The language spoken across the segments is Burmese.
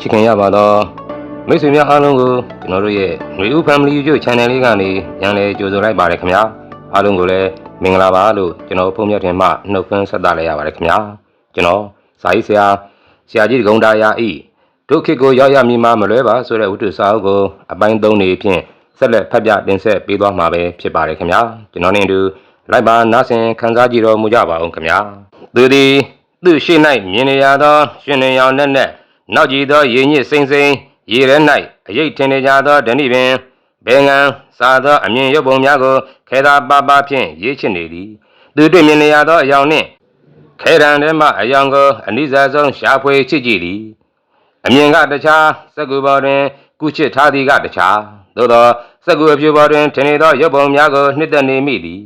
ချစ်ခင်ရပါတော့မိတ်ဆွေများအားလုံးကိုကျွန်တော်တို့ရဲ့ຫນွေဦး Family YouTube Channel လေးကနေပြန်လည်ကြိုဆိုလိုက်ပါတယ်ခင်ဗျာအားလုံးကိုလည်းမင်္ဂလာပါလို့ကျွန်တော်ဖုန်းမြတ်ထင်မှနှုတ်ခွန်းဆက်သလိုက်ရပါတယ်ခင်ဗျာကျွန်တော်စာရေးဆရာဆရာကြီးဒဂုံတာယာဤဒုက္ခကိုရောက်ရမည်မှာမလွဲပါဆိုတဲ့ဝတ္ထုစာအုပ်ကိုအပိုင်း၃နေဖြင့်ဆက်လက်ဖတ်ပြတင်ဆက်ပေးသွားမှာပဲဖြစ်ပါတယ်ခင်ဗျာကျွန်တော်နဲ့အတူလိုက်ပါနားဆင်ခန်းစားကြည့်တော်မူကြပါအောင်ခင်ဗျာသူသည်သူရှိ၌မြင်နေရသောရှင်နေရောင်နဲ့နဲ့ နောက်ကြည့်သောရေညစ်စိမ့်စိမ့်ရေထဲ၌အရိတ်ထင်နေကြသောဓဏိပင်ဘေငံစာသောအမြင်ရုပ်ပုံများကိုခဲသာပါပါဖြင့်ရေးချစ်နေသည်သူတွေ့မြင်နေရသောအယောင်နှင့်ခဲရန်ထဲမှအယောင်ကိုအနိစ္စဆုံးရှာဖွေချစ်ကြည့်သည်အမြင်ကတခြားစက္ကူပေါ်တွင် ကုချစ်ထားသည်ကတခြားသို့သောစက္ကူအဖြူပေါ်တွင်ထင်နေသောရုပ်ပုံများကိုနှစ်သက်နေမိသည်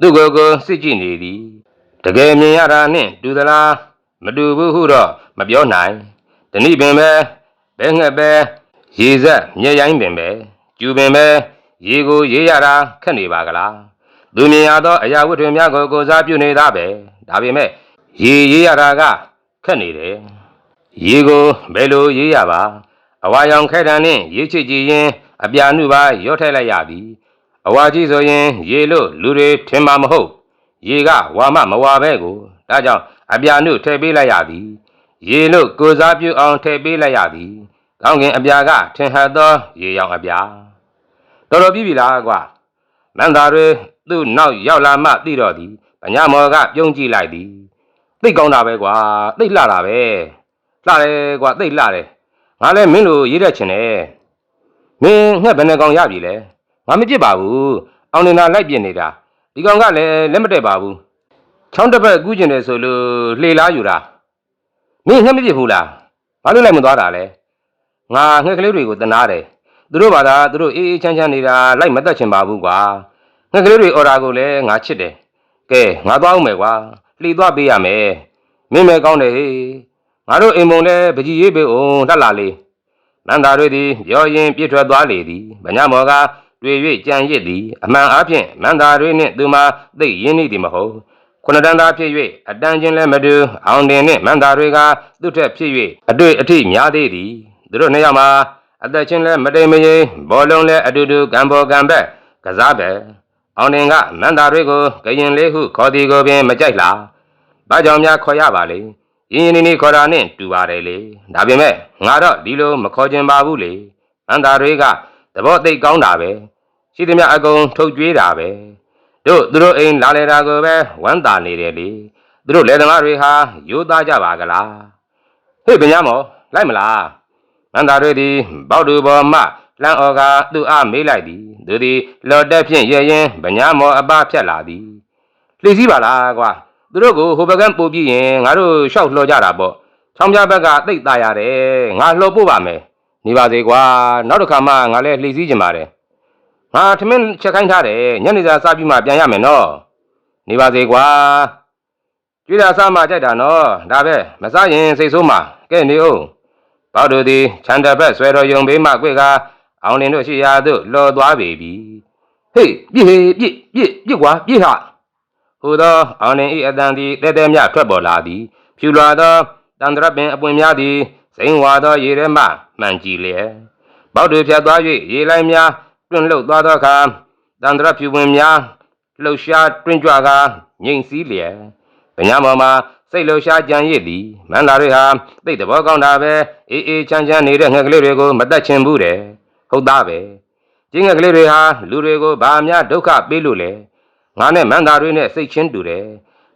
သူကိုယ်ကိုစစ်ကြည့်နေသည်တကယ်မြင်ရတာနှင့်တူသလားမတူဘူးဟုတော့မပြောနိုင် တနည်းပင်ပဲဘဲငှက်ပဲရေဆက်မြေရိုင်းပင်ပဲကျူပင်ပဲရေကိုရေးရတာခက်နေပါကလားသူမြင်ရသောအရာဝတ္ထုများကိုကိုယ်စားပြုနေတာပဲဒါပေမဲ့ရေရေးရတာကခက်နေတယ်ရေကိုဘယ်လိုရေးရပါအဝါရောင်ခဲတံနှင့်ရေးချစ်ကြည့်ရင်အပြာနုပါရော့ထည့်လိုက်ရသည်အဝါကြီးဆိုရင် ရေလို့လူတွေထင်မှာမဟုတ် ရေကဝါမမဝါပဲကိုဒါကြောင့်အပြာနုထည့်ပေးလိုက်ရသည် ရေလို့ကိုစားပြုအောင်ထည့်ပေးလိုက်ရသည်ကောင်းကင်အပြာကထင်ဟပ်သောရေရောင်အပြာတော်တော်ပြီပြီလားကွာမန္တာတွေသူ့နောက်ရောက်လာမှသိတော့သည်ပညာမော်ကပြုံးကြည့်လိုက်သည်သိတ်ကောင်းတာပဲကွာသိတ်လှတာပဲလှတယ်ကွာသိတ်လှတယ်ငါလည်းမင်းလိုရေးတတ်ချင်တယ်မင်းငှက်ဘယ်နှကောင်ရပြီလဲငါမပြစ်ပါဘူးအောင်နေတာလိုက်ပြစ်နေတာဒီကောင်ကလည်းလက်မတက်ပါဘူးချောင်းတစ်ဖက်ကူးကျင်တယ်ဆိုလို့လှေလားယူတာ မင်းငှက်မပြစ်ဘူးလားဘာလို့လိုက်မသွားတာလဲငါငှက်ကလေးတွေကိုတနာတယ်သူတို့ဘာသာသူတို့အေးအေးချမ်းချမ်းနေတာလိုက်မတတ်ချင်ပါဘူးကွာငှက်ကလေးတွေအော်တာကိုလည်းငါချစ်တယ်ကဲငါသွားအောင်မယ်ကွာလှေသွားပေးရမယ်မင်းမဲကောင်းတယ်ဟေးငါတို့အိမ်မုံလဲပကြီးရေးပေအောင်လှလာလေနန္တာတွေသည်ပြောရင်ပြစ်ထွက်သွားလေသည်ဗညာမောကတွေ့၍ကြံရစ်သည်အမှန်အားဖြင့်မန္တာတွေနှင့်သူမှာသိရင်းနှီးသည်မဟုတ် ခုနတန်သာဖြစ်၍အတန်ချင်းလည်းမတူအောင်တင်နှင့်မန္တာတွေကသူ့ထက်ဖြစ်၍အတွေ့အထိများသေးသည်သူတို့နှစ်ယောက်မှာအသက်ချင်းလည်းမတိမ်မယိမ်ဘောလုံးလည်းအတူတူကံပေါ်ကံဘက်ကစားပဲအောင်တင်ကမန္တာတွေကိုကရင်လေးဟုခေါ်သည်ကိုပင်မကြိုက်လားဘာကြောင့်များခေါ်ရပါလိမ့်ရင်းရင်းနှီးနှီးခေါ်တာနဲ့တူပါတယ်လေဒါပေမဲ့ငါတော့ဒီလိုမခေါ်ချင်ပါဘူးလေအန်တာတွေကသဘောသိပ်ကောင်းတာပဲရှိသမျှအကုန်ထုတ်ကြွေးတာပဲ တို့သူတို့အိမ်လာလေတာကိုပဲဝမ်းသာနေတယ်လေသူတို့လယ်သမားတွေဟာရိုးသားကြပါကလားဟေ့ဗညာမောလိုက်မလားအန်တာတွေဒီပေါတူပေါ်မှလမ်းအော်ကသူ့အားမေးလိုက်သည်သူသည်လော်တက်ဖြင့်ရရင်ဗညာမောအပဖြတ်လာသည်လှည့်စည်းပါလားကွာ သူတို့ကိုဟိုဘက်ကန်းပို့ပြီးရင်ငါတို့ရှောက်လှော်ကြတာပေါ့ချောင်းပြဘက်ကတိတ်ตายရတယ်ငါလှော်ပို့ပါမယ်နေပါစေကွာနောက်တစ်ခါမှငါလည်းလှည့်စည်းကြပါတယ် ငါထမင်းချက်ခိုင်းထားတယ်ညနေစာစားပြီးမှပြန်ရမယ်နော်နေပါစေကွာကျွေးတာစားမှကြိုက်တာနော်ဒါပဲမစားရင်စိတ်ဆိုးမှကဲနေဦးဘောက်တို့သည်ခြံတစ်ဖက်ဆွဲတော်ယုံပေးမှကွေကအောင်လင်တို့ရှိရာသို့လှော်သွားပေပြီဟေးပြစ်ဟေးပြစ်ပြစ်ပြစ်ကွာပြစ်ဟာဟူသောအောင်လင်၏အတန်သည်တဲတဲမြထွက်ပေါ်လာသည်ဖြူလွာသောတန္တရပင်အပွင့်များသည်စိန်ဝါသောရေထဲမှမှန်ကြည့်လျက်ပေါက်တွေဖြတ်သွား၍ရေလိုင်းများ တွန့်လှုပ်သွားသောအခါတန္တရဖြူပင်များလှုပ်ရှားတွန့်ကြွကာငိမ့်စည်းလျက်ဗညာမော်မှာစိတ်လှုပ်ရှားကြံရစ်သည်မန္တာတွေဟာသိတဲ့ဘောကောင်းတာပဲအေးအေးချမ်းချမ်းနေတဲ့ငှက်ကလေးတွေကိုမတတ်ချင်ဘူးတဲ့ဟုတ်သားပဲကျင်းငှက်ကလေးတွေဟာလူတွေကိုဗာများဒုက္ခပေးလို့လေငါနဲ့မန္တာတွေနဲ့စိတ်ချင်းတူတယ်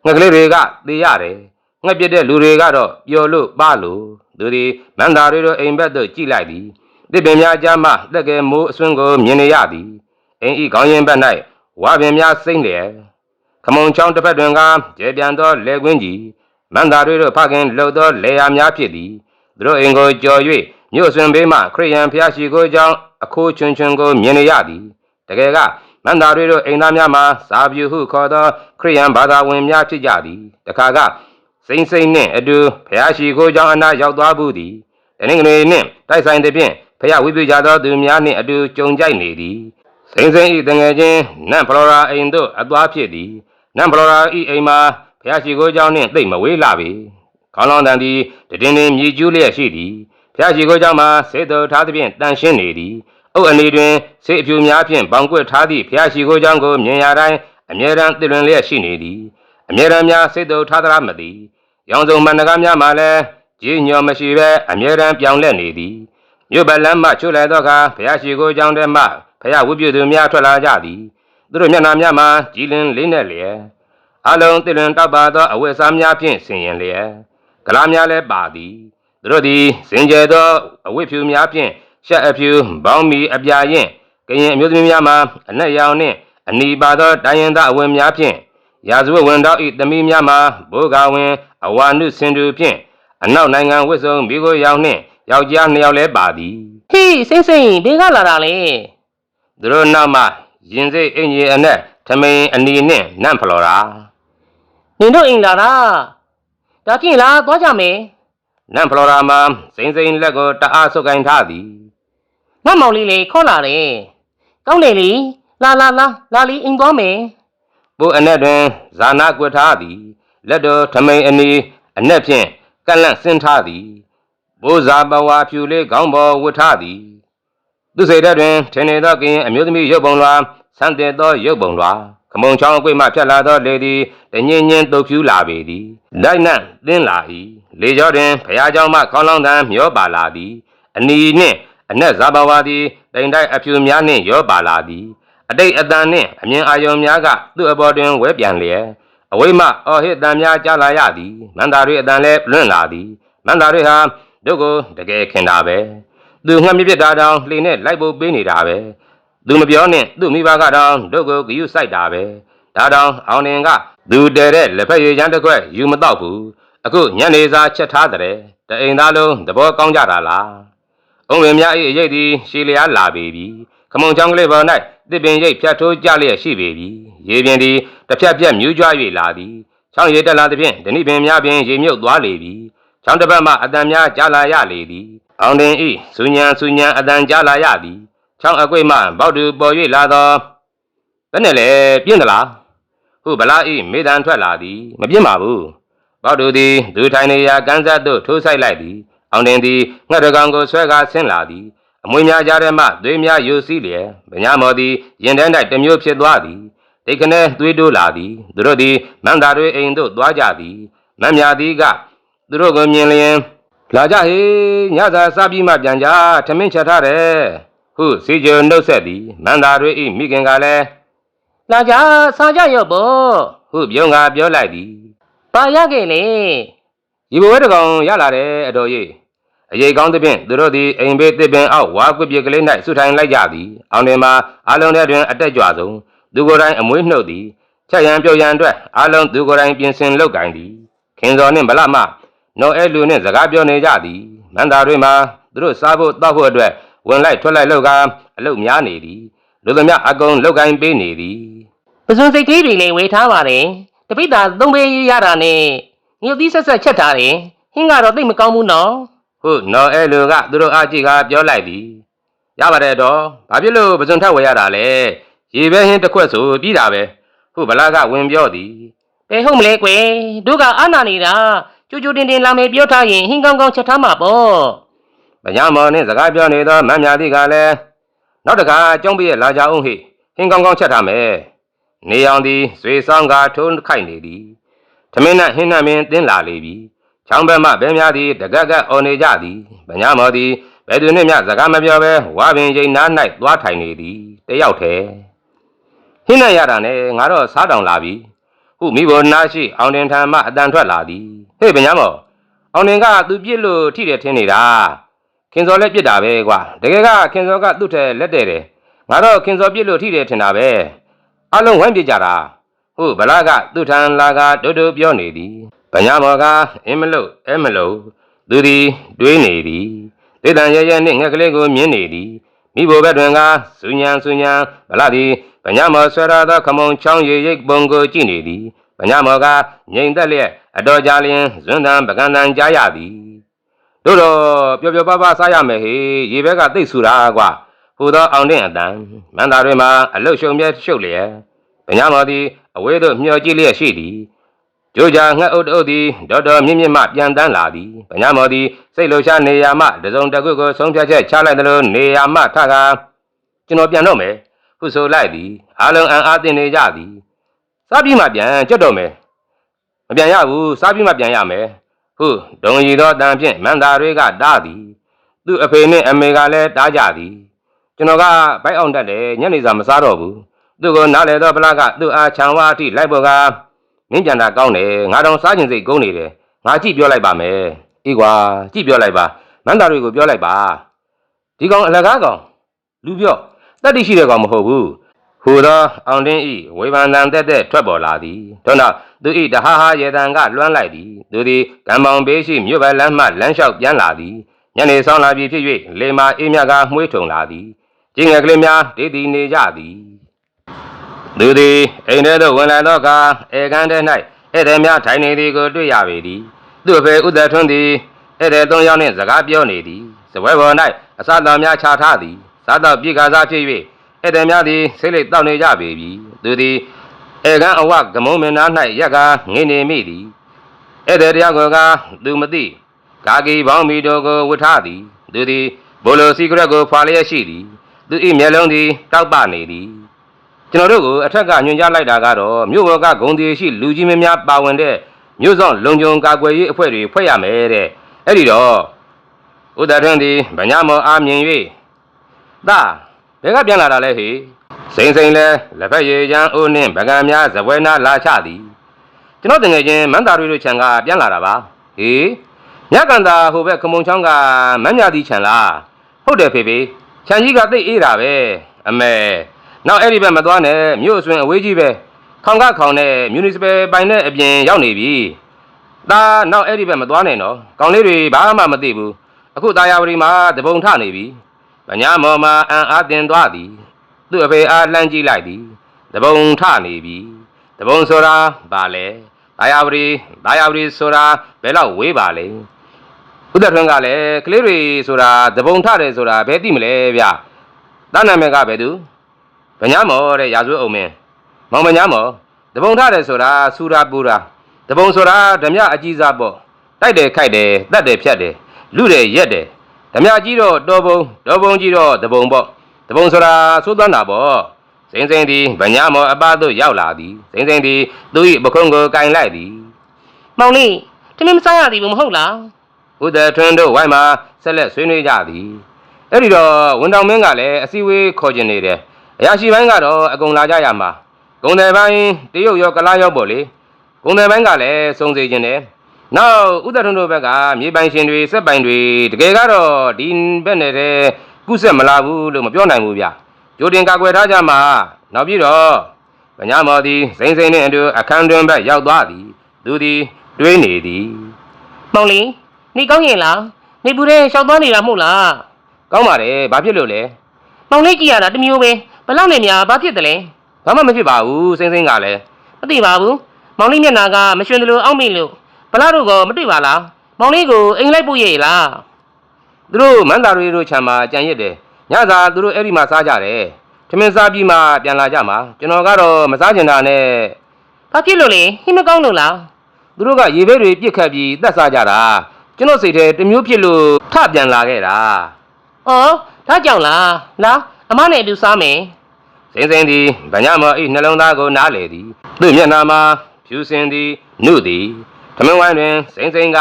ငှက်ကလေးတွေကသေရတယ်ငှက်ပြစ်တဲ့လူတွေကတော့ပျော်လို့ပါလို့သူဒီမန္တာတွေတို့အိမ်ဘက်သို့ကြည့်လိုက်သည် တစ်ပင်များကြားမှတက်ကဲမိုးအစွန်းကိုမြင်နေရသည်အိမ်ဤခေါင်းရင်ဘက်၌ဝါပင်များစိမ့်တယ်ခမုံချောင်းတစ်ဖက်တွင်ကကျေပြန်သောလေကွင်းကြီးမန္တာတွေတို့ဖခင်လှုပ်သောလေယာများဖြစ်သည်သူတို့အိမ်ကိုကြော်၍မြို့စွန်ဘေးမှခရိယန်ဖျားရှိကိုကြောင့်အခိုးချွန်းချွန်းကိုမြင်နေရသည်တကယ်ကမန္တာတွေတို့အိမ်သားများမှာစာပြူဟုခေါ်သောခရိယန်ဘာသာဝင်များဖြစ်ကြသည်တခါကစိမ့်စိမ့်နှင့်အတူဖျားရှိခိုးကြောင်းအနာရောက်သွားဘူးသည်တနင်္ဂနွေနှင့်တိုက်ဆိုင်သည်ဖြင့် ဖျားဝိပုကြသောသူများနှင့်အတူကြုံကြိုက်နေသည်စိမ့်စိမ့်ဤတငယ်ချင်းနန့်ဖလောရာအိမ်သို့အသွားဖြစ်သည်နန့်ဖလောရာဤအိမ်မှာဖျားရှိခိုးကြောင်းနှင့်သိပ်မဝေးလာပေခေါင်းလောင်းတန်သည်တည်င်းတင်းမြည်ကျူးလျက်ရှိသည်ဖဖျားရှိကိုကြောင့်မှစေတုထားသဖြင့်တန်ရှင်းနေသည်အုတ်အနေတွင်စေအဖြူများဖြင့်ဘောင်ကွက်ထားသည့်ဖျားရှိကိုကြောင့်ကိုမြင်ရတိုင်းအမြဲတမ်းသိလွင်လျက်ရှိနေသည်အမြဲတမ်းများစေတုထားသလားမသိရောင်စုံမှန်တကားများမှလည်းကြီးညော်မရှိဘဲအမြဲတမ်းပြောင်းလဲနေသည် မြို့ပလမ်းမှချွတ်လဲသောအခါဖျားရှိကိုကြောင့်တည်းမှဖျားဝိပုသူများထွက်လာကြသည်သူတို့မျက်နှာများမှာကြည်လင်လေးနဲ့လျက်အလုံးသိလွင်တောက်ပါသောအဝတ်စားများဖြင့်ဆင်ရင်လျက်ကလာများလည်းပါသည်သူတို့သည်စင်ကြယ်သောအဝိဖြူများဖြင့်ရှက်အဖြူဘောင်းမီအပြာရင်ကရင်အမျိုးသမီးများမှာအနက်ရောင်နှင့်အနီပါသောတိုင်းရင်သားအဝင်များဖြင့်ရာဇဝတ်ဝင်တော်ဤသမီးများမှာဘိုးကဝင်အဝါနုစင်တူဖြင့်အနောက်နိုင်ငံဝစ်စုံမိကိုရောင်နှင့် ယောက်ျားနှစ်ယောက်လည်းပါသည်ဟေးစိမ့်စိမ့်ဘေးကလာတာလေသူတို့နောက်မှရင်စိတ်အင်ကြီးအနက်ထမိန်အနီနှင့်နန့်ဖလော်တာနင်တို့အိမ်လာတာဒါဖြင့်လားသွားကြမယ်နန့်ဖလော်တာမှာစိမ့်စိမ့်လက်ကိုတအားဆုပ်ကိုင်းထားသည်ငါမောင်လေးလေခေါ်လာတယ်ကောင်းတယ်လေလာလာလာလာလီအိမ်သွားမယ်ပိုးအနက်တွင်ဇာနာကွက်ထားသည်လက်တော်ထမိန်အနီအနက်ဖြင့်ကန့်လန့်ဆင်းထားသည် ဘိုးဇာပဝါဖြူလေးခေါင်းပေါ်ဝတ်ထားသည်သူစိတ်ဓာတ်တွင်ထင်နေသောကရင်အမျိုးသမီးရုပ်ပုံလွှာဆန်းတဲ့သောရုပ်ပုံလွှာခမုံချောင်းအကွေ့မှဖြတ်လာသောလေသည်တညင်ညင်တုပ်ဖြူလာပေသည်လိုက်နံ့သင်းလာ၏လေကျော်တွင်ဖရာเจ้าမှခေါင်းလောင်းတန်းမျောပါလာသည်အနီနှင့်အနက်ဇာပဝါသည်တိမ်တိုက်အဖြူများနှင့်ရောပါလာသည် အတိတ်အတန်နှင့်အမြင်အာယုံများကသူ့အပေါ်တွင်ဝဲပြန်လျက်အဝိမအော်ဟစ်တန်များကြားလာရသည်မန္တာတွေအတန်လည်းလွင့်လာသည်မန္တာတွေဟာ တို့ကိုတကယ်ခင်တာပဲသူငှက်မြပြစ်တာတောင်လှေနဲ့လိုက်ဖို့ပေးနေတာပဲသူမပြောနဲ့သူ့မိဘကတောင်တို့ကိုဂယုစိုက်တာပဲဒါတောင်အောင်တင်ကသူတဲတဲ့လက်ဖက်ရည်ချမ်းတစ်ခွက်ယူမတော့ဘူးအခုညနေစာချက်ထားတဲ့တအိမ်သားလုံးသဘောကောင်းကြတာလားအုံးဝင်များ၏အရေးသည်ရှည်လျားလာပေပြီခမုံချောင်းကလေးပေါ်၌တစ်ပင်ရိပ်ဖြတ်ထိုးကြလျက်ရှိပေပြီရေပြင်သည်တစ်ဖြတ်ပြက်မြူးကြွ၍လာသည်ချောင်းရည်တက်လာသဖြင့်ဓနိပင်များပင်ရေမြုပ်သွားလေပြီ ချောင်းတစ်ပတ်မှအတန်များကြားလာရလေသည်အောင်တင်ဤစူညံစူညံအတန်ကြားလာရသည်ချောင်းအကွေ့မှဘောက်တူပေါ်၍လာသောဘယ်နဲ့လဲပြင်းသလားဟုဗလာဤမေတံထွက်လာသည်မပြင်းပါဘူးပေါက်တူသည်ဒူထိုင်နေရာကန်းဆက်သို့ထိုးဆိုင်လိုက်သည်အောင်တင်သည်ငှက်တကောင်ကိုဆွဲကားဆင်းလာသည်အမွေများကြားထဲမှသွေးများယူစီးလျက်ဗညာမော်သည်ရင်ထဲ၌တစ်မျိုးဖြစ်သွားသည်ဒိတ်ကနေသွေးတိုးလာသည်သူတို့သည်မန္တာတွေအိမ်သို့သွားကြသည်မမ်းမြသည်က သူတို့ကိုမြင်လျင်လာကြဟေညစာစားပြီးမှပြန်ကြထမင်းချက်ထားတယ်ဟုစီဂျိုနှုတ်ဆက်သည်မန္တာတွေဤမိခင်ကလည်းလာကြစားကြရော့ပေါ့ဟုပြုံးကပြောလိုက်သည်ပါရခဲ့လေဒီဘဝတကောင်ရလာတယ်အတော်ကြီးအရေးကောင်းသဖြင့်သူတို့သည်အိမ်ဘေးတစ်ပင်အောက်ဝါကွပြစ်ကလေး၌ဆုထိုင်လိုက်ကြသည်အောင်တွင်မှာအလုံးထဲတွင်အတက်ကြွဆုံးသူကိုယ်တိုင်အမွေးနှုတ်သည်ချက်ရန်ပြုတ်ရန်အတွက်အလုံးသူကိုယ်တိုင်ပြင်ဆင်လုပ်ကင်သည်ခင်စော်နှင့်ဗလမ နော်အဲလူနှင့်စကားပြောနေကြသည်မန္တာတွေမှာသူတို့စားဖို့တောက်ဖို့အတွက်ဝင်လိုက်ထွက်လိုက်လုပ်ကအလုပ်များနေသည်လူသမျှအကုန်လုပ်ကင်ပေးနေသည်ပစွန်စိတ်သေးတွေလည်းဝေထားပါတယ်တပိတ်တာသုံးပေးရတာနဲ့ငရုတ်သီးဆက်ဆက်ချက်ထားတယ်ဟင်းကတော့သိပ်မကောင်းဘူးနော်ဟုတ်နော်အဲလူကသူတို့အကြည့်ကပြောလိုက်သည်ရပါတယ်တော့ဘာဖြစ်လို့ပစွန်ထက်ဝယ်ရတာလဲရေပဲဟင်းတစ်ခွက်ဆိုပြီးတာပဲဟုတ်ဗလာကဝင်ပြောသည်ဘယ်ဟုတ်မလဲကွယ်တို့ကအာနာနေတာ ကြိုကြိုတင်တင်လာမယ်ပြောထားရင်ဟင်းကောင်းကောင်းချက်ထားမှာပေါ့ဗညာမော်နှင့်စကားပြောနေသောမမ်းမြာတိကလည်းနောက်တခါကျုံးပြည့်လာကြအောင်ဟိဟင်းကောင်းကောင်းချက်ထားမယ်နေအောင်သည်ဇွေဆောင်ကထုံးခိုက်နေသည်ထမင်းနဲ့ဟင်းနဲ့မင်းတင်းလာလေပြီချောင်းဘက်မှဘဲများသည်တကက်ကက်အော်နေကြသည်ဗညာမော်သည်ဘယ်သူနှင့်မျှစကားမပြောဘဲဝါပင်ရိန်နား၌သွားထိုင်နေသည်တယောက်တည်းဟင်းနဲ့ရတာနဲ့ငါတော့စားတောင်လာပြီဟုမိဘနာရှိအောင်တင်ထံမှအတန်ထွက်လာသည် ဟေ့ဗညာမော်အောင်တင်ကသူပြစ်လို့ထိတယ်ထင်နေတာခင်စော်လည်းပြစ်တာပဲကွာတကယ်ကခင်စော်ကသူ့ထဲလက်တဲ့တယ်ငါတော့ခင်စော်ပြစ်လို့ထိတယ်ထင်တာပဲအလုံးဝိုင်းပြစ်ကြတာဟုတ်ဗလာကသူ့ထံလာကတိုးတိုးပြောနေသည်ဗညာမော်ကအင်းမလို့အဲမလို့သူသည်တွေးနေသည်ဒေတန်ရဲရဲနှင့်ငှက်ကလေးကိုမြင်နေသည်မိဘဘက်တွင်ကစူညံစူညံဗလာသည်ဗညာမော်ဆွဲရသောခမုံချောင်းရည်ရိပ်ပုံကိုကြည့်နေသည် ဗညာမော်ကငြိမ်သက်လျက်အတော်ကြာလျင်ဇွန်းတန်ပကံတန်ကြားရသည်တို့တော့ပျော်ပျော်ပါးပါးစားရမယ်ဟေရေဘက်ကတိတ်ဆူတာကွာဟိုသောအောင်တဲ့အတန်မန္တာတွေမှာအလုတ်ရှုံမြဲရှုပ်လျက်ဗညာမော်သည်အဝေးသို့မျှော်ကြည့်လျက်ရှိသည်ကြိုးကြငှက်အုပ်တအုပ်သည်ဒေါက်တော်မြင့်မြင့်မှပြန်တန်းလာသည်ဗညာမော်သည်စိတ်လှရှားနေရာမှတစုံတစ်ခုကိုဆုံးဖြတ်ချက်ချလိုက်သလိုနေရာမှထကားကျွန်တော်ပြန်တော့မယ်ဟုဆိုလိုက်သည်အားလုံးအံ့အားသင့်နေကြသည် စားပြီးမှပြန်ကြွတ်တော့မယ်မပြန်ရဘူးစားပြီးမှပြန်ရမယ်ဟုဒုံရီသောတန်ဖြင့်မန္တာတွေကတားသည်သူ့အဖေနှင့်အမေကလည်းတားကြသည်ကျွန်တော်ကဘိုက်အောင်တတ်တယ်ညနေစာမစားတော့ဘူးသူ့ကိုနားလေသောဗလာကသူ့အားချံဝါအထိလိုက်ပေါ်ကမင်းကြံတာကောင်းတယ်ငါတော့စားကျင်စိတ်ကုန်နေတယ်ငါကြည့်ပြောလိုက်ပါမယ်အေးကွာကြည့်ပြောလိုက်ပါမန္တာတွေကိုပြောလိုက်ပါဒီကောင်အလကားကောင်လူပြောတတ်တိရှိတဲ့ကောင်မဟုတ်ဘူး ဟူသောအောင်တင်းဤဝေဖန်တန်တက်တက်ထွက်ပေါ်လာသည်ထို့နောက်သူဤတဟာဟာရေတံကလွှမ်းလိုက်သည်သူသည်ကံပေါင်ဘေးရှိမြို့ဘက်လမ်းမှလမ်းလျှောက်ပြန်လာသည်ညနေဆောင်လာပြီဖြစ်၍လေမာအေးမြကမှွေးထုံလာသည်ကျင်းငယ်ကလေးများဒေးသည်နေကြသည်သူသည်အိမ်ထဲသို့ဝင်လာသောအခါအေကန်းထဲ၌ဧည့်သည်များထိုင်နေသည်ကိုတွေ့ရပေသည်သူ့အဖေဥဒ္ဒထွန်းသည်ဧည့်သည်သုံးယောက်နှင့်စကားပြောနေသည်စပွဲပေါ်၌အစာတော်များချထားသည်စားတော့ပြေကားစားဖြစ်၍ ဧည့်သည်များသည်ဆိတ်လိတ်တောက်နေကြပေပြီသူသည်အေကန်းအဝကမုံမင်နာ၌ရက်ကားငိနေမိသည်ဧည့်သည်တရားကိုကသူမသိကာကီဘောင်းမီတို့ကိုဝတ်ထားသည်သူသည်ဘိုလိုစီကရက်ကိုဖွာလျက်ရှိသည်သူ၏မျက်လုံးသည်တောက်ပနေသည်ကျွန်တော်တို့ကိုအထက်ကညွှန်ကြားလိုက်တာကတော့မြို့ဘော်ကဂုံတီရှိလူကြီးမင်းများပါဝင်တဲ့မြို့ဆောင်လုံခြုံကာကွယ်ရေးအဖွဲ့တွေဖွဲ့ရမယ်တဲ့အဲ့ဒီတော့ဥဒ္ဒထွန်းသည်ဗညာမောအားမြင်၍သာ ဘယ်ကပြန်လာတာလဲဟေစိမ့်စိမ့်လဲလက်ဖက်ရည်ချမ်းအိုးနှင့်ဗကံများဇပွဲနာလာချသည်ကျွန်တော်တငယ်ချင်းမန်းတာရီတို့ခြံကပြန်လာတာပါဟေညကန်တာဟိုဘက်ခမုံချောင်းကမန်းမြသည်ခြံလားဟုတ်တယ်ဖေဖေခြံကြီးကသိပ်အေးတာပဲအမေနောက်အဲ့ဒီဘက်မသွားနဲ့မြို့အစွင်အဝေးကြီးပဲခေါင်ကခေါင်နဲ့မြူနီစပယ်ပိုင်နဲ့အပြင်ရောက်နေပြီ။ဒါနောက်အဲ့ဒီဘက်မသွားနဲ့နော်။ကောင်လေးတွေဘာမှမသိဘူး။အခုတာယာဝတီမှာတပုံထနေပြီ။ ဗညာမော်မှာအံအားတင်သွားသည်။သူ့အဖေအားလှမ်းကြည့်လိုက်သည်။တပုံထနေပြီ။တပုံဆိုတာဘာလဲ။တာယာဝတီတာယာဝတီဆိုတာဘယ်လောက်ဝေးပါလဲ။ဥဒ္ဒထွန်းကလည်းကလေးတွေဆိုတာတပုံထတယ်ဆိုတာဘယ်သိမလဲဗျ။တန်းနာမည်ကဘယ်သူ။ဗညာမော်တဲ့ရာဇဝတ်အုံမင်းမောင်ဗညာမော်တပုံထားတယ်ဆိုတာစူရာပူရာတပုံဆိုတာဓမြအကြီးစားပေါ့တိုက်တယ်ခိုက်တယ်တတ်တယ်ဖြတ်တယ်လူတယ်ရက်တယ် ဓမြကြီးတော့တော်ပုံတော်ပုံကြီးတော့တပုံပေါ့တပုံဆိုတာသိုးသွမ်းတာပေါ့စိမ့်စိမ့်သည်ဗညာမော်အပသို့ရောက်လာသည်စိမ့်စိမ့်သည်သူ၏ပခုံးကိုကင်လိုက်သည်မောင်လေးတမင်မစားရသေးဘူးမဟုတ်လားဥဒထွန်းတို့ဝိုင်းမှာဆက်လက်ဆွေးနွေးကြသည်အဲ့ဒီတော့ဝန်တောင်မင်းကလည်းအစည်းအဝေးခေါ်ကျင်နေတယ်အရာရှိပိုင်းကတော့အကုန်လာကြရမှာဂုံတယ်ပိုင်းတရုတ်ရောကလားရောပေါ့လေဂုံတယ်ပိုင်းကလည်းစုံစေခြင်းတယ် နောက်ဥဒထွန်းတို့ဘက်ကမြေပိုင်ရှင်တွေစက်ပိုင်တွေတကယ်ကတော့ဒီဘက်နဲ့တည်းကုဆက်မလာဘူးလို့မပြောနိုင်ဘူးဗျကြိုတင်ကာကွယ်ထားကြမှာနောက်ပြီးတော့ဗညာမော်သည်စိမ့်စိမ့်နဲ့အတူအခန်းတွင်ဘက်ရောက်သွားသည်သူသည်တွေးနေသည်မောင်လေးနေကောင်းရင်လားနေပူတဲ့ရှောက်သွားနေတာမဟုတ်လားကောင်းပါတယ်ဘာဖြစ်လို့လဲမောင်လေးကြည့်ရတာတစ်မျိုးပဲဘလောက်နဲ့များဘာဖြစ်တယ်လဲဘာမှမဖြစ်ပါဘူးစိမ့်စိမ့်ကလည်းမသိပါဘူးမောင်လေးမျက်နာကမရွှင်တယ်လို့အောက်မိလို့ ဘလောက်တို့ကမတွေ့ပါလားမောင်လေးကိုအိမ်လိုက်ပို့ရဲ့လားသူတို့မန္တာရီတို့ခြံမှာကြံရစ်တယ်ညစာသူတို့အဲ့ဒီမှာစားကြတယ်ထမင်းစားပြီးမှပြန်လာကြမှာကျွန်တော်ကတော့မစားချင်တာနဲ့ဘာဖြစ်လို့လဲဟင်းမကောင်းလို့လားသူတို့ကရေဘဲတွေပြစ်ခတ်ပြီးတက်စားကြတာကျွန်တော်စိတ်ထဲတစ်မျိုးဖြစ်လို့ထပြန်လာခဲ့တာအော်ဒါကြောင့်လားလားအမနဲ့အတူစားမယ်စိမ့်စိမ့်သည်ဗညာမောအိနှလုံးသားကိုနားလေသည်သူ့မျက်နှာမှာဖြူစင်သည်နုသည် ထမင်းဝိုင်းတွင်စိမ့်စိမ့်က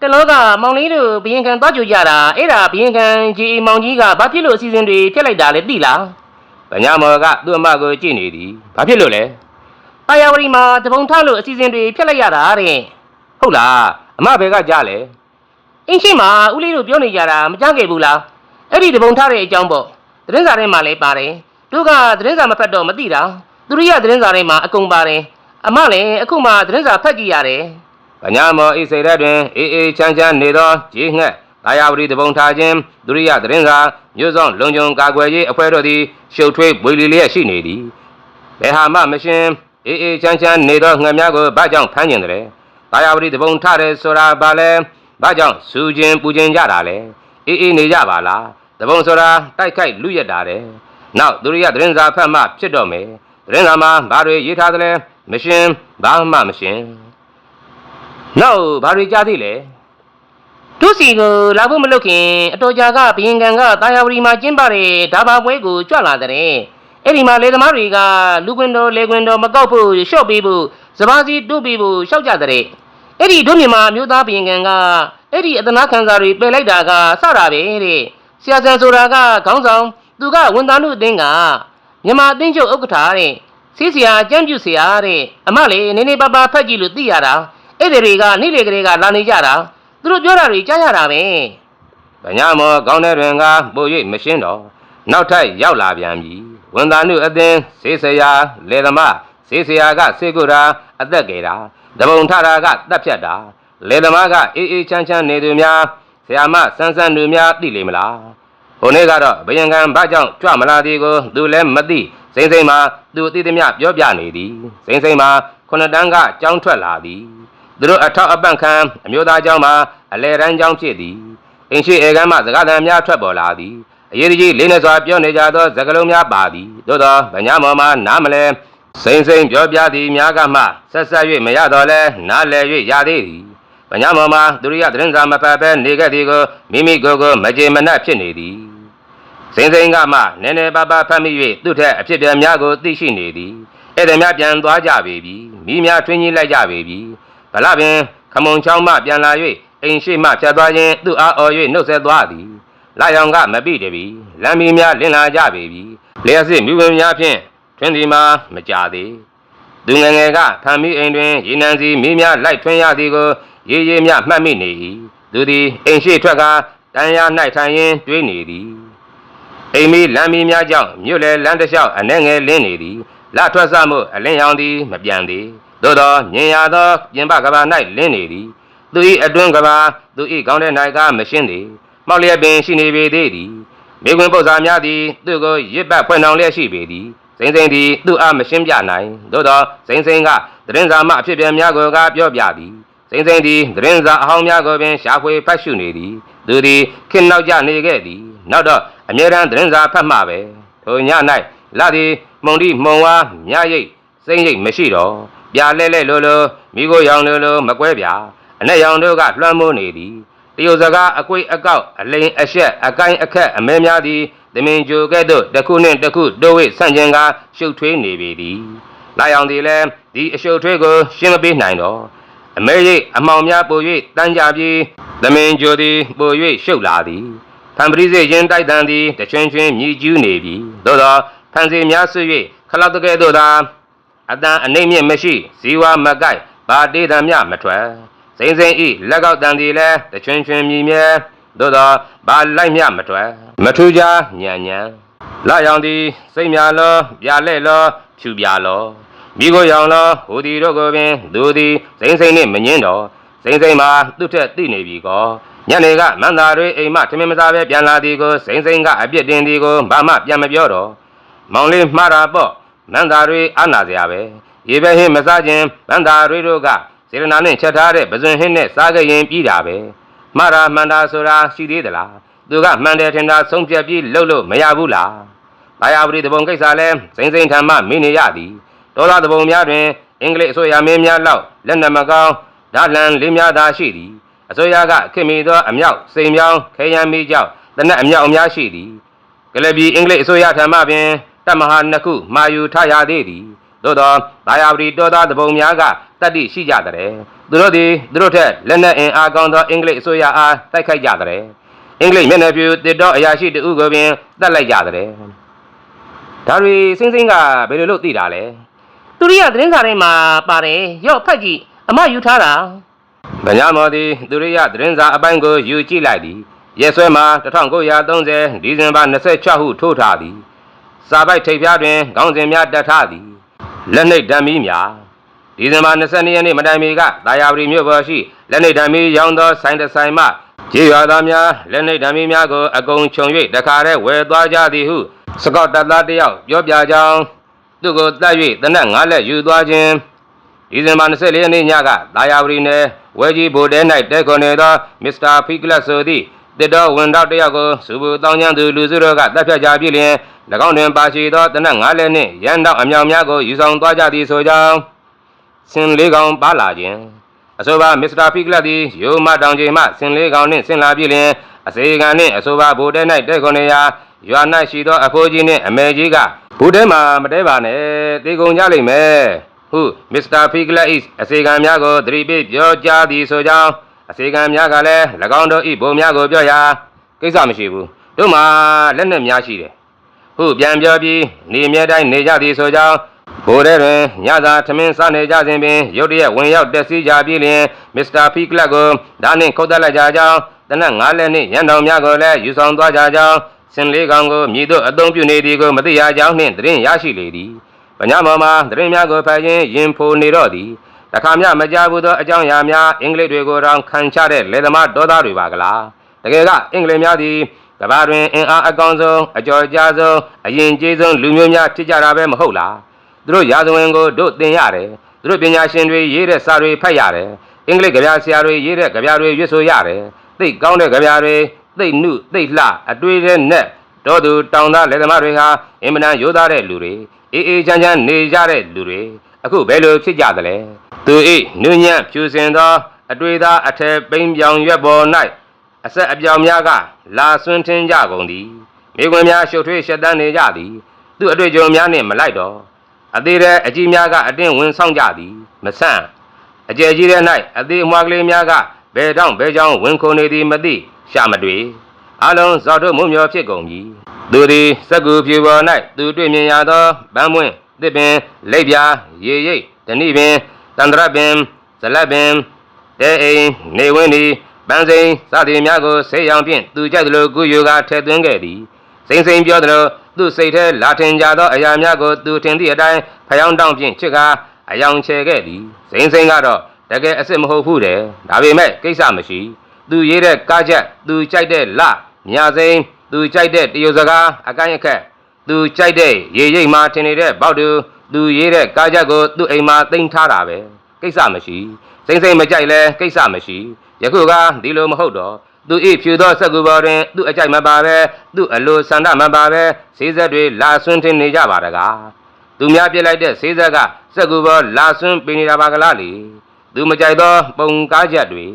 တလောကမောင်လေးတို့ဘယင်ခံသွားကြကြတာအဲ့ဒါဘယင်ခံကြီးမောင်ကြီးကဘာဖြစ်လို့အစီအစဉ်တွေဖျက်လိုက်တာလဲသိလားဗညာမောကသူ့အမကိုကြည့်နေသည်ဘာဖြစ်လို့လဲတာယာဝတီမှာတပုံထားလို့အစီအစဉ်တွေဖျက်လိုက်ရတာတဲ့ဟုတ်လားအမဘယ်ကကြားလဲအင်းရှိမှာဦးလေးတို့ပြောနေကြတာမကြခဲ့ဘူးလားအဲ့ဒီတပုံထားတဲ့အကြောင်းပေါ့သတင်းစာထဲမှာလည်းပါတယ်တို့ကသတင်းစာမဖတ်တော့မသိတာသူရိယသတင်းစာထဲမှာအကုန်ပါတယ်အမလည်းအခုမှသတင်းစာဖတ်ကြည့်ရတယ်။ ဗညာမောဣစေရက်တွင်အေးအေးချမ်းချမ်းနေသောဂျေးငှက်တာယာဝတီတပုံထားခြင်းဒုရိယသတင်းစာမြို့ဆောင်လုံခြုံကာကွယ်ရေးအဖွဲ့တို့သည်ရှုပ်ထွေးပွေလီလျက်ရှိနေသည်။ဘယ်ဟာမှမရှင်းအေးအေးချမ်းချမ်းနေသောငှက်များကိုဘာကြောင့်ဖမ်းကျင်တယ်။တာယာဝတီတပုံထားတယ်ဆိုတာဘာလဲ။ဘာကြောင့်စူခြင်းပူခြင်းကြတာလဲ။အေးအေးနေကြပါလား။တပုံဆိုတာတိုက်ခိုက်လူရက်တာတယ်။နောက်ဒုရိယသတင်းစာဖတ်မှဖြစ်တော့မယ်။သတင်းစာမှာဘာတွေရေးထားသလဲမရှင်းဘာမှမရှင်း။ နောက်ဘာတွေကြားသေးလဲတို့စီကိုလာဖို့မလုပ်ခင်အတော်ကြာကဘယင်ကန်ကတာယာဝတီမှာကျင်းပတဲ့ဓာဘာပွဲကိုကြွလာတဲ့အဲ့ဒီမှာလေသမားတွေကလူခွင်တော်လေခွင်တော်မကောက်ဖို့ရှော့ပေးဖို့စပါးစီတို့ပေးဖို့ရှောက်ကြတဲ့အဲ့ဒီတို့မြန်မာမျိုးသားဘယင်ကန်ကအဲ့ဒီအတနာခံစာတွေပယ်လိုက်တာကစတာပဲတဲ့ဆရာဆန်ဆိုတာကခေါင်းဆောင်သူကဝန်သားတို့အတင်းကမြန်မာအတင်းချုပ်ဥက္ကဋ္ဌတဲ့စီးစရာအကျမ်းပြုစရာတဲ့အမလေးနေနေပါပါဖက်ကြည့်လို့သိရတာ အဲ့ဒီတွေကနေ့လေကလေးကလာနေကြတာသူတို့ပြောတာတွေကြားရတာပဲဗညာမောကောင်းတဲ့တွင်ကပို၍မရှင်းတော့နောက်ထပ်ရောက်လာပြန်ပြီဝန်သားနုအသင်းစေးစရာလေသမားစေးစရာကစေကုရာအသက်ကေတာတပုံထတာကတက်ဖြတ်တာလေသမားကအေးအေးချမ်းချမ်းနေသူများဆရာမဆန်းဆန်းသူများသိလိမ့်မလားဟိုနေ့ကတော့ဘယံကံဘာကြောင့်ကြွမလာသည်ကိုသူလည်းမသိစိမ့်စိမ့်မှာသူအသိသမျှပြောပြနေသည်စိမ့်စိမ့်မှာခုနှစ်တန်းကကြောင်းထွက်လာသည် သူတို့အထောက်အပံ့ခံအမျိုးသားကျောင်းမှာအလဲတန်းကျောင်းဖြစ်သည်အင်းရှိဧကမ်းမှစကားသံများထွက်ပေါ်လာသည်အရေးကြီးလေးနဲ့စွာပြောနေကြသောစကားလုံးများပါသည်သို့သောဗညာမောမှာနားမလဲစိမ့်စိမ့်ပြောပြသည်များကမှဆက်ဆက်၍မရတော့လဲနားလည်၍ရသေးသည်ဗညာမောမှာဒုရိယသတင်းစာမဖတ်ဘဲနေခဲ့သည်ကိုမိမိကိုယ်ကိုမကြေမနက်ဖြစ်နေသည်စိမ့်စိမ့်ကမှနည်းနည်းပါးပါးဖတ်မိ၍သူ့ထက်အဖြစ်ပြများကိုသိရှိနေသည်ဧည့်သည်များပြန်သွားကြပေပြီမိများထွင်းကြီးလိုက်ကြပေပြီ ဗလပင်ခမုံချောင်းမှပြန်လာ၍အိမ်ရှိမှဖြတ်သွားခြင်းသူ့အားအော်၍နှုတ်ဆက်သွားသည်လာရောင်ကမပိတပြီလမ်းမီများလင်းလာကြပေပြီလျှက်စစ်မြူပင်များဖြင့်ထွင်းဒီမှာမကြသေးသူငယ်ငယ်ကဖမ်းမိအိမ်တွင်ရေနံစီမိများလိုက်ထွင်းရသည်ကိုရေးရေးများမှတ်မိနေ၏သူသည်အိမ်ရှိထွက်ကတန်ရာ၌ထိုင်ရင်းတွေးနေသည်အိမ်မီလမ်းမီများကြောင့်မြို့လေလမ်းတစ်လျှောက်အနှဲငယ်လင်းနေသည်လထွက်ဆမှုအလင်းရောင်သည်မပြန်သေး သို့သောမြင်ရသောပြင်ပကဘာ၌လင်းနေသည်သူ၏အတွင်းကဘာသူ၏ကောင်းတဲ့၌ကမရှင်းသေးမှောက်လျက်ပင်ရှိနေပေသေးသည်မိကွင်းပု္ပ္ပာများသည်သူ့ကိုရစ်ပတ်ဖွင့်အောင်လျက်ရှိပေသည်စိမ့်စိမ့်သည်သူ့အားမရှင်းပြနိုင်သို့သောစိမ့်စိမ့်ကသတင်းစာမှအဖြစ်ပြများကိုကပြောပြသည်စိမ့်စိမ့်သည်သတင်းစာအဟောင်းများကိုပင်ရှာဖွေဖတ်ရှုနေသည်သူသည်ခေတ်နောက်ကျနေခဲ့သည်နောက်တော့အမြဲတမ်းသတင်းစာဖတ်မှပဲထိုည၌လာသည်မုံဒီမုံဝါမြရိတ်စိမ့်ရိတ်မရှိတော့ ပြာလဲလဲလိုလိုမိကိုရောင်လိုလိုမကွဲပြာအနဲ့ရောင်တို့ကလွှမ်းမိုးနေသည်တရုတ်စကားအကွေ့အကောက်အလိန်အရှက်အကိုင်းအခက်အမဲများသည်သမင်ဂျိုကဲ့သို့တစ်ခုနှင့်တစ်ခုတိုးဝိဆန့်ကျင်ကားရှုပ်ထွေးနေပေသည်လာရောင်သည်လည်းဒီအရှုပ်ထွေးကိုရှင်းမပေးနိုင်တော့အမဲရိတ်အမောင်များပို၍တန်းကြပြီးသမင်ဂျိုသည်ပို၍ရှုပ်လာသည်ဖန်ပရိစေရင်တိုက်တန်သည်တချွင်းချွင်းမြည်ကျူးနေပြီသို့သောဖန်စီများဆွ၍ခလောက်တကဲ့သို့သာ အတန်အနှိမ့်မြင့်မရှိဇီဝမကိုက်ဘာတေးတံမြမထွက်စိမ့်စိမ့်ဤလက်ကောက်တန်သည်လည်းတချွင်းချွင်းမြည်မြဲသို့သောဘာလိုက်မြမထွက်မထူးကြညံညံလာရောင်သည်စိတ်များလောပြလဲ့လောဖြူပြလောမိကိုရောင်လောဟိုဒီတို့ကိုပင်သူသည်စိမ့်စိမ့်နှင့်မငင်းတော့စိမ့်စိမ့်မှာသူ့ထက်သိနေပြီကောညနေကမန္တာတွေအိမ်မထမင်းမစားပဲပြန်လာသည်ကိုစိမ့်စိမ့်ကအပြစ်တင်သည်ကိုဘာမှပြန်မပြောတော့မောင်လေးမှားတာပေါ့ မန္တာတွေအာနာစရာပဲရေပဲဟင်းမစားခြင်းမန္တာတွေတို့ကစေရနာနဲ့ချက်ထားတဲ့ပဇွန်ဟင်းနဲ့စားကြရင်ပြီးတာပဲမှားတာမှန်တာဆိုတာရှိသေးသလားသူကမှန်တယ်ထင်တာဆုံးဖြတ်ပြီးလှုပ်လို့မရဘူးလားဘာယာပရိတဘုံကိစ္စလဲစိမ့်စိမ့်ထံမှမင်းနေရသည်ဒေါ်လာတဘုံများတွင်အင်္ဂလိပ်အစိုးရမင်းများလောက်လက်နက်မကောင်းဓာတ်လန်လေးများသာရှိသည်အစိုးရကခင်မီသောအမြောက်စိန်မြောင်းခဲယမ်းမီကြောက်တနက်အမြောက်အများရှိသည်ကလပြီအင်္ဂလိပ်အစိုးရထံမှပင် တပ်မဟာနှစ်ခုမာယူထားရသေးသည်သို့သောဘာယာပရိတော်သားတဘုံများကတတ္တိရှိကြတဲ့သူတို့သည်သူတို့ထက်လက်နက်အင်အားကောင်းသောအင်္ဂလိပ်အစိုးရအားတိုက်ခိုက်ကြတဲ့အင်္ဂလိပ်မျက်နှာပြူတစ်တော့အရာရှိတဦးကိုပင်တတ်လိုက်ကြတဲ့ဒါတွေစင်းစင်းကဘယ်လိုလုပ်သိတာလဲသူရိယသတင်းစာထဲမှာပါတယ်ရော့ဖက်ကြည့်အမယူထားတာဗညာမော်သည်သူရိယသတင်းစာအပိုင်းကိုယူကြည့်လိုက်သည်ရက်ဆွဲမှာ1930ဒီဇင်ဘာ26ဟုထိုးထားသည် စာပိုက်ထိပ်ပြားတွင်ခေါင်းစဉ်များတက်ထားသည်လက်နှိပ်ဓာမီများဒီဇင်ဘာ22ရက်နေ့မတိုင်မီကတာယာပရီမြို့ပေါ်ရှိလက်နှိပ်ဓာမီရောင်းသောဆိုင်တစ်ဆိုင်မှကြေးရွာသားများလက်နှိပ်ဓာမီများကိုအကုန်ခြုံ၍တခါတည်းဝယ်သွားကြသည်ဟုစကော့တပ်သားတစ်ယောက်ပြောပြကြောင်းသူကိုတတ်၍တနက်၅လက်ယူသွားခြင်းဒီဇင်ဘာ24ရက်နေ့ညကလာယာဝရီနယ်ဝဲကြီးဘိုတဲ၌တဲခွန်နေသောမစ္စတာဖီကလတ်ဆိုသည့် တစ်တော်ဝန်တော့တစ်ယောက်ကိုစူဘူတောင်းကျမ်းသူလူစုတို့ကတပ်ဖြတ်ကြပြီလျင်၎င်းတွင်ပါရှိသောတနက်၅လက်နှင့်ရန်တော့အမြောင်များကိုယူဆောင်သွားကြသည်ဆိုကြောင်းဆင်လေးကောင်ပါလာခြင်းအဆိုပါမစ္စတာဖီကလတ်သည်ယိုမတောင်ချိန်မှဆင်လေးကောင်နှင့်ဆင်လာပြီလျင်အစေခံနှင့်အဆိုပါဗိုလ်တဲ၌တဲခွန်ရာရွာ၌ရှိသောအဖိုးကြီးနှင့်အမေကြီးကဗိုလ်တဲမှာမတဲပါနဲ့တေကုန်ကြလိမ့်မယ်ဟုမစ္စတာဖီကလတ်၏အစေခံများကိုသတိပေးပြောကြားသည်ဆိုကြောင်း အစေခံများကလည်း၎င်းတို့၏ဘုံများကိုပြောရာကိစ္စမရှိဘူးတို့မှာလက်နက်များရှိတယ်ဟုပြန်ပြောပြီးနေမြဲတိုင်းနေကြသည်ဆိုကြောင်းဘိုးရဲတွင်ညသာထမင်းစားနေကြစဉ်ပင်ရုတ်တရက်ဝင်ရောက်တက်စီကြပြီးလျင်မစ္စတာဖီကလတ်ကိုဓာနှင့်ခုတ်တက်လိုက်ကြကြောင်းတနက်ငါးလက်နှင့်ရန်တော်များကိုလည်းယူဆောင်သွားကြကြောင်းစင်လေးကောင်ကိုမြည်တို့အသုံးပြုနေသည်ကိုမသိရကြောင်းနှင့်သတင်းရရှိလေသည်ပညာမော်မှာသတင်းများကိုဖတ်ရင်းရင်ဖိုနေတော့သည် တခါမျှမကြဘူးသောအကြောင်းအရာများအင်္ဂလိပ်တွေကိုတောင်ခံချတဲ့လေသမားဒေါသတွေပါကလားတကယ်ကအင်္ဂလိပ်များသည်ကမ္ဘာတွင်အင်အားအကောင်းဆုံးအကျော်ကြားဆုံးအရင်ကြီးဆုံးလူမျိုးများဖြစ်ကြတာပဲမဟုတ်လားသူတို့ရာဇဝင်ကိုတို့သင်ရတယ်သူတို့ပညာရှင်တွေရေးတဲ့စာတွေဖတ်ရတယ်အင်္ဂလိပ်ကြပြဆရာတွေရေးတဲ့ကြပြတွေရွတ်ဆိုရတယ်သိကောင်းတဲ့ကြပြတွေသိနှုသိလှအတွေ့တဲ့နဲ့တော့သူတောင်သားလက်သမားတွေဟာအင်မတန်ရိုးသားတဲ့လူတွေအေးအေးချမ်းချမ်းနေကြတဲ့လူတွေ အခုဘယ်လိုဖြစ်ကြသလဲသူဤနုညံ့ဖြူစင်သောအတွေ့သားအထည်ပိန်ပြောင်ရွက်ပေါ်၌အဆက်အပြောင်များကလာဆွန်းထင်းကြကုန်သည်မိကွင်များရှုပ်ထွေးရှက်တန်းနေကြသည်သူအတွေ့အကြုံများနှင့်မလိုက်တော့အသေးတဲ့အကြီးများကအတင်းဝင်ဆောင်ကြသည်မဆန့်အကျယ်ကြီးတဲ့၌အသေးအမွှားကလေးများကဘယ်တော့ဘယ်ကြောင့်ဝင်ခုန်နေသည်မသိရှာမတွေ့အလုံးဇော်တို့မုံမျောဖြစ်ကုန်ပြီသူသည်စက္ကူဖြူပေါ်၌သူတွေ့မြင်ရသောဗန်းမွင့် တစ်ပင်လိပ်ပြာရေရိပ်ဓဏိပင်တန္တရပင်ဇလတ်ပင်တဲအိမ်နေဝင်းသည်ပန်းစိန်စသည်များကိုဆေးရောင်ဖြင့်သူကြိုက်သလိုကုယူကထည့်သွင်းခဲ့သည်စိမ့်စိမ့်ပြောသလိုသူစိတ်ထဲလာထင်ကြသောအရာများကိုသူထင်သည့်အတိုင်းဖျောင်းတောင်းဖြင့်ချစ်ကားအယောင်ချဲခဲ့သည်စိမ့်စိမ့်ကတော့တကယ်အစ်စ်မဟုတ်ဘူးတဲ့ဒါပေမဲ့ကိစ္စမရှိ သူရေးတဲ့ကားချက်သူကြိုက်တဲ့လမြစိန်သူကြိုက်တဲ့တရုတ်စကားအကန့်ရခက် သူကြိုက်တဲ့ရေရိပ်မှာထင်နေတဲ့ဘောက်တူသူရေးတဲ့ကားချက်ကိုသူ့အိမ်မှာတင်ထားတာပဲကိစ္စမရှိစိမ့်စိမ့်မကြိုက်လဲကိစ္စမရှိယခုကဒီလိုမဟုတ်တော့သူဤဖြူသောစက်ကူပေါ်တွင်သူ့အကြိုက်မပါပဲသူ့အလိုဆန္ဒမပါပဲဈေးဆက်တွေလာဆွန်းထင်းနေကြပါတကားသူများပြစ်လိုက်တဲ့ဈေးဆက်ကစက်ကူပေါ်လာဆွန်းပင်နေတာပါကလားလေသူမကြိုက်သောပုံကားချက်တွေ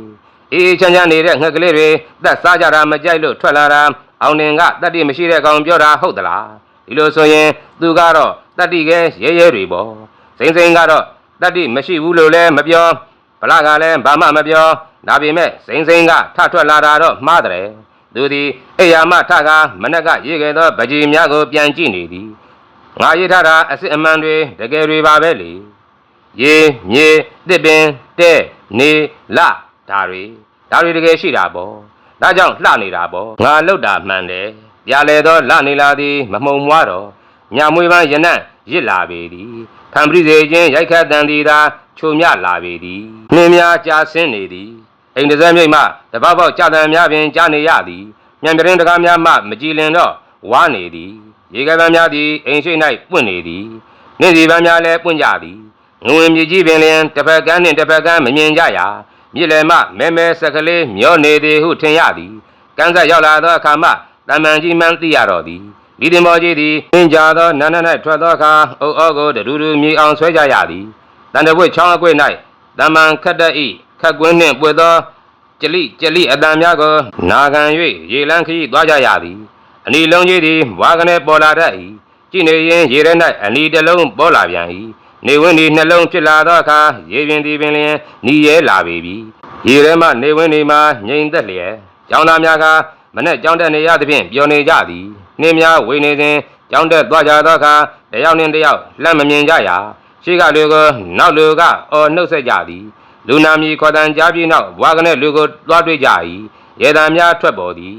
အေးအေးချမ်းချမ်းနေတဲ့ငှက်ကလေးတွေသက်စားကြတာမကြိုက်လို့ထွက်လာတာအောင်နေကတတ္တိမရှိတဲ့ကောင်ပြောတာဟုတ်သလား ဒီလိုဆိုရင်သူကတော့တတ္တိကဲရဲရဲတွေပေါ့စိမ့်စိမ့်ကတော့တတ္တိမရှိဘူးလို့လည်းမပြောဗလာကလည်းဘာမှမပြောဒါပေမဲ့စိမ့်စိမ့်ကထထွက်လာတာတော့မှားတယ်သူသည်အိယာမထကမနက်ကရေးခဲ့သောပကြီးများကိုပြန်ကြည့်နေသည်ငါရေးထားတာအစစ်အမှန်တွေတကယ်တွေပါပဲလေရေမြေတစ်ပင်တဲ့နေလဒါတွေဒါတွေတကယ်ရှိတာပေါ့ဒါကြောင့်လှနေတာပေါ့ငါလှုပ်တာမှန်တယ် ပြာလေသောလှနေလာသည်မမှုံမွားတော့ညမွေးပန်းရနံ့ရစ်လာပေသည်ဖန်ပရိစေချင်းရိုက်ခတ်တန်သည်သာချုံမြလာပေသည်နှင်းများကြာဆင်းနေသည်အိမ်တစ်စက်မြိတ်မှတပတ်ပေါက်ကြာတန်များပင်ကြာနေရသည်မြန်ပြင်းတကားများမှမကြည်လင်တော့ဝါနေသည်ရေကပန်းများသည်အိမ်ရှိ၌ပွင့်နေသည်နှင်းစီပန်းများလည်းပွင့်ကြသည်ငဝင်မြေကြီးပင်လျင်တစ်ဖက်ကန်းနှင့်တစ်ဖက်ကန်းမမြင်ကြရာမြစ်လယ်မှမဲမဲဆက်ကလေးမျောနေသည်ဟုထင်ရသည်ကန်းဆက်ရောက်လာသောအခါမှ တမန်ကြီးမှန်းသိရတော့သည်ဒီတင်မောကြီးသည်သင်ကြသောနန်းနန်း၌ထွက်သောအခါအုပ်အောကိုတရူရူမြေအောင်ဆွဲကြရသည်တန်တပွေချောင်းအကွေ့၌တမန်ခတ်တတ်ဤခတ်ကွင်းနှင့်ပွေသောကြလိကြလိအတန်များကိုနာခံ၍ရေလန်းခရီးသွားကြရသည်အနီလုံးကြီးသည်ဝါကနေပေါ်လာတတ်၏ကြည့်နေရင်ရေထဲ၌အနီတစ်လုံးပေါ်လာပြန်၏နေဝင်းဒီနှလုံးဖြစ်လာသောအခါရေပြင်ဒီပင်လျင်နီးရဲလာပေပြီရေထဲမှနေဝင်းဒီမှာငြိမ်သက်လျက်ကျောင်းသားများက မနဲ့ကြောင်းတက်နေရသဖြင့်ပျော်နေကြသည်နှင်းများဝေနေစဉ်ကြောင်းတက်သွားကြသောအခါတယောက်နှင့်တယောက်လှမ်းမမြင်ကြရာရှိကလူကိုနောက်လူကအော်နှုတ်ဆက်ကြသည်လူနာမီခေါ်တန်ကြားပြီးနောက်ဘွားကနေလူကိုသွားတွေ့ကြ၏ရေတံများထွက်ပေါ်သည်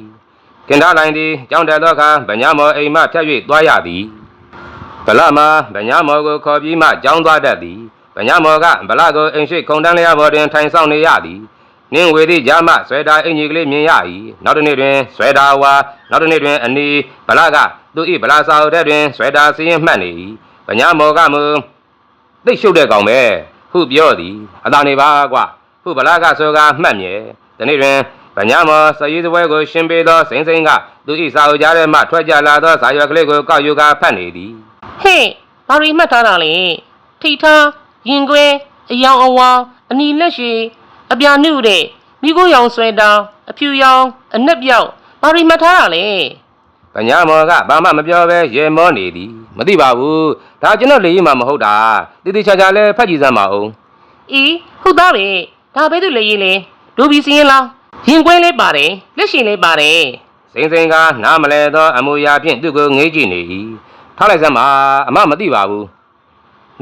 ကင်ထားလိုင်းသည်ကြောင်းတက်သောအခါဗညာမောအိမ်မှဖြတ်၍သွားရသည်ဗလမှာဗညာမောကိုခေါ်ပြီးမှကြောင်းသွားတတ်သည်ဗညာမောကဗလကိုအိမ်ရှိခုံတန်းလျာပေါ်တွင်ထိုင်ဆောင်နေရသည် နင်းဝေသည့်ဂျာမဆွဲတာအင်ကြီးကလေးမြင်ရ၏နောက်တစ်နေ့တွင်ဆွဲတာဝါနောက်တစ်နေ့တွင်အနီဗလာကသူ၏ဗလာစာအုပ်ထဲတွင်ဆွဲတာစီရင်မှတ်နေ၏ဗညာမောကမူသိပ်ရှုပ်တဲ့ကောင်ပဲဟုပြောသည်အသာနေပါကွာဟုဗလာကဆိုကာမှတ်မြဲဒီနေ့တွင်ဗညာမောစရေးစပွဲကိုရှင်းပေးသောစိမ့်စိမ့်ကသူ၏စာအုပ်ကြားထဲမှထွက်ကြလာသောစာရွက်ကလေးကိုကောက်ယူကာဖတ်နေသည်ဟဲ့ဘာတွေမှတ်ထားတာလဲထိထားရင်ခွဲအယောင်အဝါအနီလက်ရှိ အပြာနုတဲ့မိကိုရောင်ဆွဲတောင်းအဖြူရောင်အနက်ပြောက်ဘာရီမှတ်ထားတာလဲပညာမောကဘာမှမပြောပဲရေမောနေသည်မသိပါဘူးဒါကျွန်တော်လေကြီးမှမဟုတ်တာတိတိကျကျလဲဖတ်ကြည့်စမ်းပါဦး။အီးဟုတ်သားပဲဒါပဲသူလေရေးလေဒိုဘီစင်းရင်လားရင်ကွဲလေးပါတယ်လက်ရှင်လေးပါတယ်စိန်စိန်ကနားမလဲသောအမူအရာဖြင့်သူ့ကိုငေးကြည့်နေ၏ထားလိုက်စမ်းပါအမမသိပါဘူး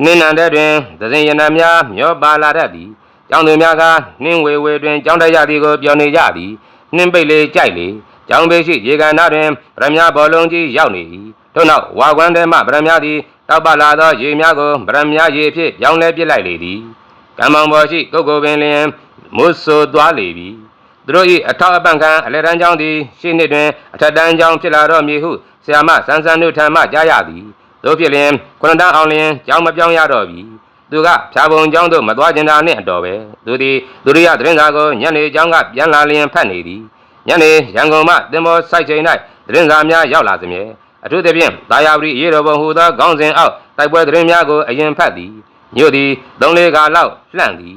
နင်းနံတဲ့တွင်သစဉ်ရနံများမျောပါလာတတ်သည် ကျောင်းသူများကနှင်းဝေဝေတွင်ကျောင်းတက်ရသည်ကိုပြောနေကြသည်နှင်းပိတ်လေးကြိုက်လေကျောင်းပေရှိရေကန်နာတွင်ဗရမ ्या ဘောလုံးကြီးရောက်နေ၏ထို့နောက်ဝါကွမ်းထဲမှဗရမ ्या သည်တောက်ပလာသောရေများကိုဗရမ ्या ရေဖြင့်ပြောင်းလဲပစ်လိုက်လေသည်ကံမောင်ပေါ်ရှိကုတ်ကိုပင်လျင်မွတ်ဆိုသွားလေပြီ သူတို့၏အထောက်အပံ့ခံအလဲတန်းကျောင်းသည်ရှေ့နှစ်တွင်အထက်တန်းကျောင်းဖြစ်လာတော့မည်ဟုဆရာမဆန်းဆန်းတို့ထံမှကြားရသည်တို့ဖြစ်လျင်ခုနှစ်တန်းအောင်လျင်ကျောင်းမပြောင်းရတော့ပြီ သူကဖြာပုံကျောင်းသို့မသွားကျင်တာနှင့်အတော်ပဲသူသည်ဒုတိယသတင်းစာကိုညနေကျောင်းကပြန်လာလျင်ဖတ်နေသည်ညနေရန်ကုန်မှတင်မောစိုက်ချိန်၌သတင်းစာများရောက်လာစမြဲအထူးသဖြင့်တာယာပရိရေတော်ဘုံဟူသောခေါင်းစဉ်အောက်တိုက်ပွဲသတင်းများကိုအရင်ဖတ်သည်မြို့သည်သုံးလေးကာလောက်လှန့်သည်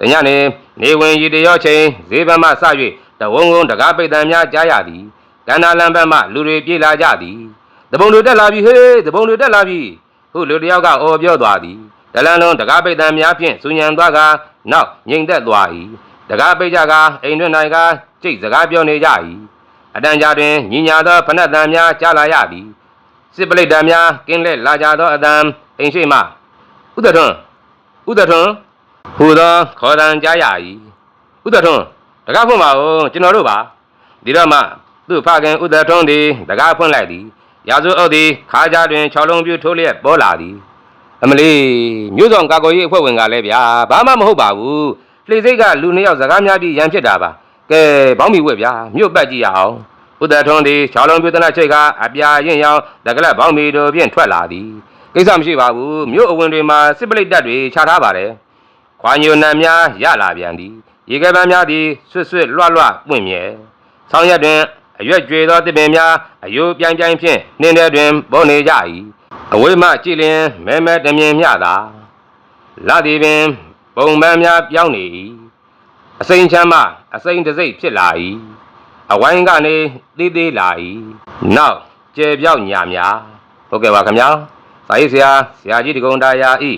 တညနေနေဝင်ရီတရောချိန်ဈေးဘက်မှစ၍တဝုံဝုံတကားပိတ်တံများကြားရသည်ကန္နာလန်ဘက်မှလူတွေပြေးလာကြသည်တပုံတွေတက်လာပြီဟေးတပုံတွေတက်လာပြီဟုလူတစ်ယောက်ကအော်ပြောသွားသည် တလန်လုံးတကားပိတ်တံများဖြင့်စူညံသွားကနောက်ငိမ့်သက်သွား၏တကားပိတ်ကြကအိမ်တွင်၌ကကြိတ်စကားပြောနေကြ၏အတန်ကြာတွင်ညီညာသောဖနက်တံများကြားလာရသည်စစ်ပလိတ်တံများကင်းလက်လာကြသောအတန်အိမ်ရှိမှဥဒထွန်းဥဒထွန်းဟူသောခေါ်တန်ကြားရ၏ဥဒထွန်းတကားဖွင့်ပါဦးကျွန်တော်တို့ပါဒီတော့မှသူ့ဖခင်ဥဒထွန်းသည်တကားဖွင့်လိုက်သည်ရာဇဝအုပ်သည်ခါးကြားတွင်၆လုံးပြူထိုးလျက်ပေါ်လာသည် အမလီမြို့ဆောင်ကာကွယ်ရေးအဖွဲ့ဝင်ကလည်းဗျာဘာမှမဟုတ်ပါဘူးလှေစိတ်ကလူနှစ်ယောက်စကားများပြီးရန်ဖြစ်တာပါကဲဘောင်းမီဝက်ဗျာမြို့ပတ်ကြည့်ရအောင်ဥဒထွန်းသည်၆လုံးပြူတနချိတ်ကအပြာရင်ရောင်တကလက်ဘောင်းမီတို့ဖြင့်ထွက်လာသည်ကိစ္စမရှိပါဘူးမြို့အဝင်တွေမှာစစ်ပလိတ်တပ်တွေခြားထားပါတယ်ခွာညိုနံများရလာပြန်သည်ရေကဲပန်းများသည်ဆွတ်ဆွတ်လွှတ်လွှတ်ပွင့်မြဲဆောင်းရက်တွင်အရွက်ကြွေသောတစ်ပင်များအယိုးပြိုင်ပြိုင်ဖြင့်နှင်းထဲတွင်ပေါ်နေကြ၏ အဝေးမှကြည့်လျင်မဲမဲတမြင်မျှသာလာသည်ပင်ပုံပန်းများပြောင်းနေ၏အစိမ်ချမ်းမှအစိမ်တစ်စိတ်ဖြစ်လာ၏အဝိုင်းကနေသေးသေးလာ၏နောက်ကျဲပြောက်ညာများဟုတ်ကဲ့ပါခင်ဗျာစာရေးဆရာဆရာကြီးတကုံတာယာဤ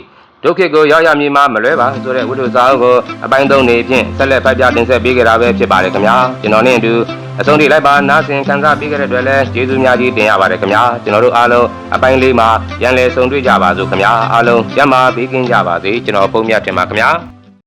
ဒုက္ခကိုရောက်ရမည်မှာမလွဲပါဆိုတဲ့ဝိတုစာအုပ်ကိုအပိုင်းသုံးနေဖြင့်ဆက်လက်ဖတ်ပြတင်ဆက်ပေးကြတာပဲဖြစ်ပါတယ်ခင်ဗျာကျွန်တော်နဲ့အတူအဆုံးထိလိုက်ပါနားဆင်ခံစားပေးကြတဲ့အတွက်လည်းကျေးဇူးများကြီးတင်ရပါတယ်ခင်ဗျာကျွန်တော်တို့အားလုံးအပိုင်းလေးမှာပြန်လည်ဆုံတွေ့ကြပါစို့ခင်ဗျာအားလုံးကျမ်းမာပေးကင်းကြပါစေကျွန်တော်ပုံမြတ်တင်ပါခင်ဗျာ